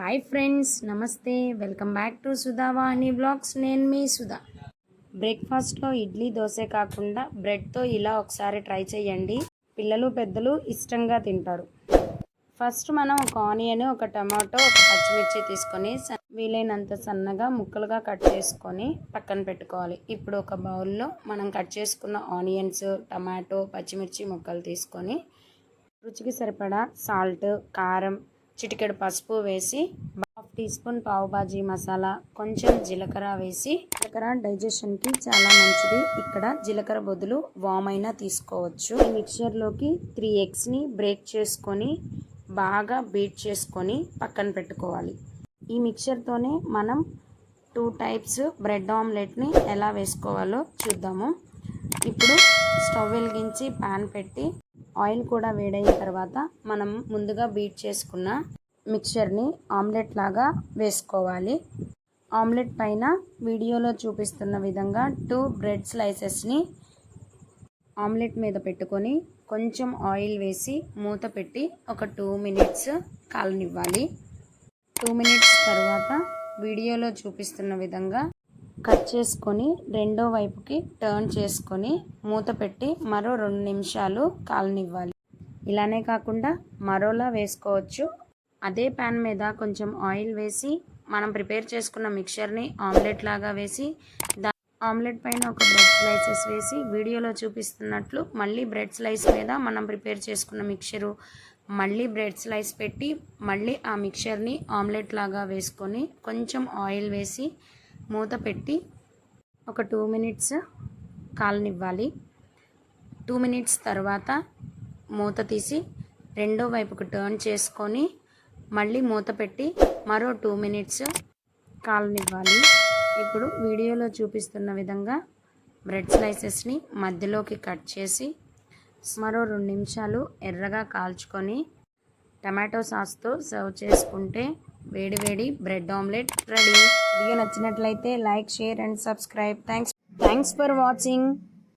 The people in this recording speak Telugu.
హాయ్ ఫ్రెండ్స్ నమస్తే. Welcome back to Sudha Vahini blogs. నేను మీ సుధా. బ్రేక్ఫాస్ట్లో ఇడ్లీ దోశ కాకుండా బ్రెడ్తో ఇలా ఒకసారి ట్రై చేయండి. పిల్లలు పెద్దలు ఇష్టంగా తింటారు. ఫస్ట్ మనం ఒక ఆనియన్ ఒక టమాటో ఒక పచ్చిమిర్చి తీసుకొని వీలైనంత సన్నగా ముక్కలుగా కట్ చేసుకొని పక్కన పెట్టుకోవాలి. ఇప్పుడు ఒక బౌల్లో మనం కట్ చేసుకున్న ఆనియన్స్ టమాటో పచ్చిమిర్చి ముక్కలు తీసుకొని రుచికి సరిపడా సాల్ట్ కారం చిటికెడు పసుపు వేసి half teaspoon pav bhaji masala కొంచెం జీలకర్ర వేసి జీలకర్ర డైజెషన్కి చాలా మంచిది. ఇక్కడ జీలకర్ర బదులు వామ్ అయినా తీసుకోవచ్చు. ఈ మిక్చర్లోకి త్రీ ఎగ్స్ని బ్రేక్ చేసుకొని బాగా బీట్ చేసుకొని పక్కన పెట్టుకోవాలి. ఈ మిక్చర్తోనే మనం టూ టైప్స్ బ్రెడ్ ఆమ్లెట్ని ఎలా వేసుకోవాలో చూద్దాము. ఇప్పుడు స్టవ్ వెలిగించి పాన్ పెట్టి ఆయిల్ కూడా వేడైన తర్వాత మనం ముందుగా బీట్ చేసుకున్న మిక్చర్ని ఆమ్లెట్ లాగా వేసుకోవాలి. ఆమ్లెట్ పైన వీడియోలో చూపిస్తున్న విధంగా టూ బ్రెడ్ స్లైసెస్ని ఆమ్లెట్ మీద పెట్టుకొని కొంచెం ఆయిల్ వేసి మూత పెట్టి ఒక టూ మినిట్స్ కాలనివ్వాలి. టూ మినిట్స్ తర్వాత వీడియోలో చూపిస్తున్న విధంగా కట్ చేసుకొని రెండో వైపుకి టర్న్ చేసుకొని మూత పెట్టి మరో రెండు నిమిషాలు కాలనివ్వాలి. ఇలానే కాకుండా మరోలా వేసుకోవచ్చు. అదే ప్యాన్ మీద కొంచెం ఆయిల్ వేసి మనం ప్రిపేర్ చేసుకున్న మిక్చర్ని ఆమ్లెట్ లాగా వేసి దా ఆమ్లెట్ పైన ఒక బ్రెడ్ స్లైసెస్ వేసి వీడియోలో చూపిస్తున్నట్లు మళ్ళీ బ్రెడ్ స్లైస్ మీద మనం ప్రిపేర్ చేసుకున్న మిక్చరు మళ్ళీ బ్రెడ్ స్లైస్ పెట్టి మళ్ళీ ఆ మిక్చర్ని ఆమ్లెట్ లాగా వేసుకొని కొంచెం ఆయిల్ వేసి మూత పెట్టి ఒక టూ మినిట్స్ కాలనివ్వాలి. టూ మినిట్స్ తర్వాత మూత తీసి రెండో వైపుకు టర్న్ చేసుకొని మళ్ళీ మూత పెట్టి మరో టూ మినిట్స్ కాలనివ్వాలి. ఇప్పుడు వీడియోలో చూపిస్తున్న విధంగా బ్రెడ్ స్లైసెస్ని మధ్యలోకి కట్ చేసి మరో రెండు నిమిషాలు ఎర్రగా కాల్చుకొని టమాటో సాస్తో సర్వ్ చేసుకుంటే వేడి వేడి బ్రెడ్ ఆమ్లెట్ రెడీ. వీడియో నచ్చినట్లయితే like share and subscribe. Thanks. Thanks for watching.